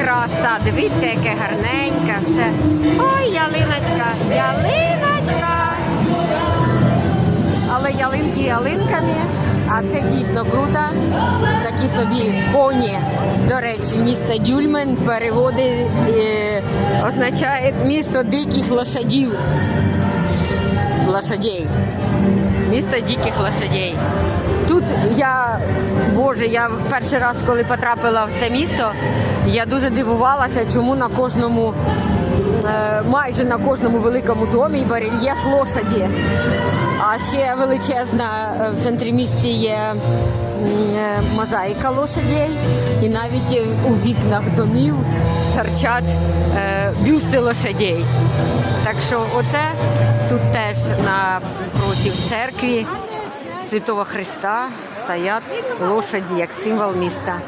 краса, дивіться, яке гарненьке все. Ой, ялиночка, ялиночка. Але ялинки ялинками, а це дійсно круто. Такі собі коні. До речі, місто Дюльмен переводить, е, означає місто диких лошадів. Лошадей. Місто диких лошадей. Тут я, Боже, я перший раз, коли потрапила в це місто, я дуже дивувалася, чому на кожному, е, майже на кожному великому домі барельєф лошаді. А ще величезна е, в центрі місті є е, мозаїка лошадей, і навіть у вікнах домів торчать бюсти лошадей. Так що оце тут теж напроти церкви Святого Христа стоять лошаді як символ міста.